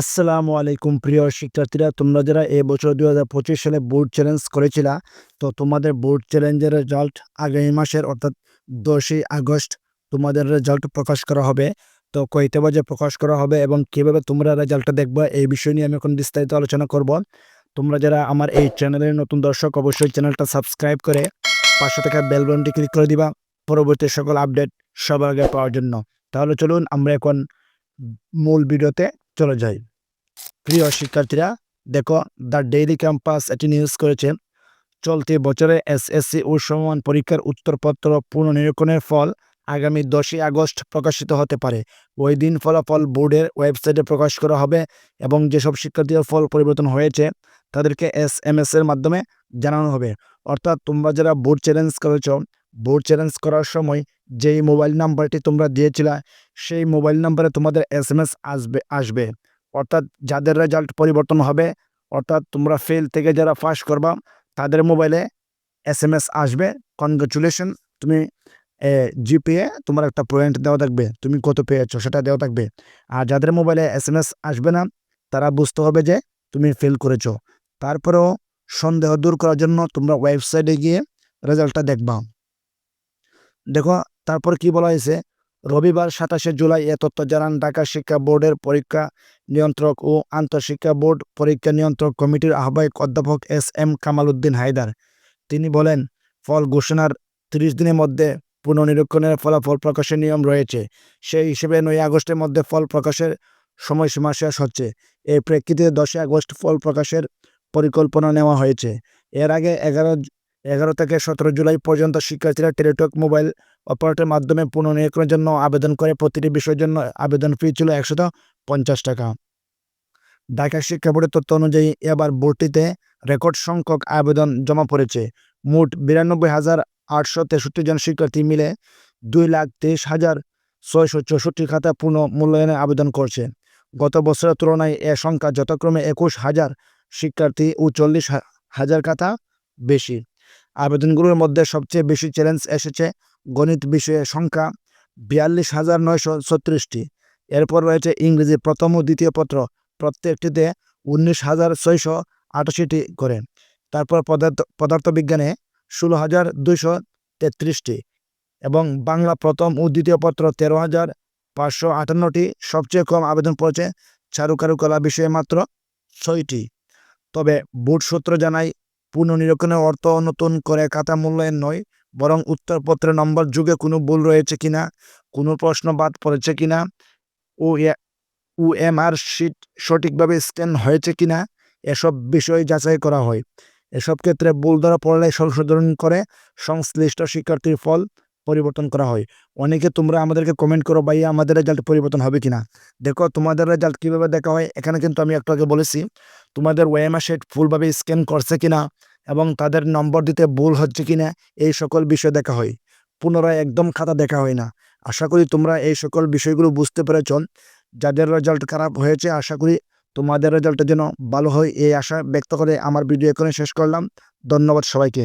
আসসালামু আলাইকুম প্রিয় শিক্ষার্থীরা, তোমরা যারা এবছর দুই হাজার পঁচিশ সালে বোর্ড চ্যালেঞ্জ করেছিলা, তো তোমাদের বোর্ড চ্যালেঞ্জের রেজাল্ট আগামী মাসের, অর্থাৎ দশই আগস্ট তোমাদের রেজাল্ট প্রকাশ করা হবে। তো কয়টা বাজে প্রকাশ করা হবে এবং কীভাবে তোমরা রেজাল্টটা দেখবে, এই বিষয় নিয়ে আমি এখন বিস্তারিত আলোচনা করব। তোমরা যারা আমার এই চ্যানেলের নতুন দর্শক, অবশ্যই চ্যানেলটা সাবস্ক্রাইব করে পাশে থাকা বেল বাটনটি ক্লিক করে দিবা, পরবর্তী সকল আপডেট সবার আগে পাওয়ার জন্য। তাহলে চলুন, আমরা এখন মূল ভিডিওতে চলে যাই প্রিয় শিক্ষার্থীরা, দেখো, দ্য ডেইলি ক্যাম্পাস এটি নিউজ করেছে। চলতি বছরে এসএসসি ও সমমান পরীক্ষার উত্তরপত্র পুনর্নিরীক্ষণের ফল আগামী দশই আগস্ট প্রকাশিত হতে পারে। ওই দিন ফলাফল বোর্ডের ওয়েবসাইটে প্রকাশ করা হবে এবং যেসব শিক্ষার্থীর ফল পরিবর্তন হয়েছে, তাদেরকে এস এম এস এর মাধ্যমে জানানো হবে। অর্থাৎ তোমরা যারা বোর্ড চ্যালেঞ্জ করেছ বোর্ড চ্যালেঞ্জ করার সময় যেই মোবাইল নাম্বারটি তোমরা দিয়েছিলা, সেই মোবাইল নাম্বারে তোমাদের এস এম এস আসবে আসবে। অর্থাৎ যাদের রেজাল্ট পরিবর্তন হবে, অর্থাৎ তোমরা ফেল থেকে যারা পাস করবা, তাদের মোবাইলে এস এম এস আসবে। কনগ্রাচুলেশন তুমি জিপিএ তোমার একটা পয়েন্ট দেওয়া থাকবে, তুমি কত পেয়েছ সেটা দেওয়া থাকবে। আর যাদের মোবাইলে এস এম এস আসবে না, তারা বুঝতে হবে যে তুমি ফেল করেছ। তারপরেও সন্দেহ দূর করার জন্য তোমরা ওয়েবসাইটে গিয়ে রেজাল্টটা দেখবা। দেখো, তারপর কি বলা হয়েছে? রবিবার সাতাশে জুলাই এ তথ্য জানান ঢাকা শিক্ষা বোর্ডের পরীক্ষা নিয়ন্ত্রক ও আন্তঃশিক্ষা বোর্ড পরীক্ষা নিয়ন্ত্রক কমিটির আহ্বায়ক অধ্যাপক এস এম কামাল উদ্দিন হায়দার। তিনি বলেন, ফল ঘোষণার তিরিশ দিনের মধ্যে পুনর্নিরীক্ষণের ফলাফল প্রকাশের নিয়ম রয়েছে। সেই হিসেবে নয় আগস্টের মধ্যে ফল প্রকাশের সময়সীমা শেষ হচ্ছে। এই প্রেক্ষিতে দশই আগস্ট ফল প্রকাশের পরিকল্পনা নেওয়া হয়েছে। এর আগে এগারো এগারো থেকে সতেরো জুলাই পর্যন্ত শিক্ষার্থীরা টেলিটক মোবাইল অপারেটরের মাধ্যমে পুনর্নিরীক্ষণের জন্য আবেদন করে। প্রতিটি বিষয়ের জন্য আবেদন ফি ছিল একশত পঞ্চাশ টাকা। ঢাকা শিক্ষা বোর্ডের তথ্য অনুযায়ী এবার বোর্ডটিতে রেকর্ড সংখ্যক আবেদন জমা পড়েছে। মোট বিরানব্বই হাজার আটশো তেষট্টি জন শিক্ষার্থী মিলে দুই লাখ তেইশ হাজার ছয়শো চৌষট্টি খাতা পুনঃ মূল্যায়নে আবেদন করছে। গত বছরের তুলনায় এ সংখ্যা যথাক্রমে একুশ হাজার শিক্ষার্থী ও চল্লিশ হাজার খাতা বেশি। আবেদনগুলোর মধ্যে সবচেয়ে বেশি চ্যালেঞ্জ এসেছে গণিত বিষয়ের সংখ্যা বিয়াল্লিশ হাজার নয়শো ছত্রিশটি। এরপর রয়েছে ইংরেজি প্রথম ও দ্বিতীয় পত্র, প্রত্যেকটিতে উনিশ হাজার ছয়শো আটাশিটি করে। তারপর পদার্থ, পদার্থবিজ্ঞানে ষোলো হাজার দুইশো তেত্রিশটি এবং বাংলা প্রথম ও দ্বিতীয় পত্র তেরো হাজার পাঁচশো আটান্নটি। সবচেয়ে কম আবেদন পড়েছে চারুকারুকলা বিষয়ে মাত্র ছয়টি। তবে বোর্ড সূত্র জানায় পুনর্নিরীক্ষণের অর্থ নতুন করে খাতা মূল্যায়ন নয়, বরং উত্তরপত্রের নম্বর যুগে কোনো ভুল রয়েছে কিনা, কোনো প্রশ্ন বাদ পড়েছে কিনা, ও ও এম আর শিট সঠিকভাবে স্ক্যান হয়েছে কিনা, এসব বিষয় যাচাই করা হয়। এসব ক্ষেত্রে ভুল ধরা পড়লে সংশোধন করে সংশ্লিষ্ট শিক্ষার্থীর ফল পরিবর্তন করা হয়। অনেকে তোমরা আমাদেরকে কমেন্ট করো, ভাইয়া, আমাদের রেজাল্ট পরিবর্তন হবে কিনা? দেখো, তোমাদের রেজাল্ট কীভাবে দেখা হয়, এখানে কিন্তু আমি একটু আগে বলেছি, তোমাদের ওয়েমা সেট ফুলভাবে স্ক্যান করছে কিনা এবং তাদের নম্বর দিতে ভুল হচ্ছে কিনা, এই সকল বিষয় দেখা হয়। পুনরায় একদম খাতা দেখা হয় না। আশা করি তোমরা এই সকল বিষয়গুলো বুঝতে পেরেছ। যাদের রেজাল্ট খারাপ হয়েছে, আশা করি তোমাদের রেজাল্টের যেন ভালো হয়, এই আশা ব্যক্ত করে আমার ভিডিও এখানে শেষ করলাম। ধন্যবাদ সবাইকে।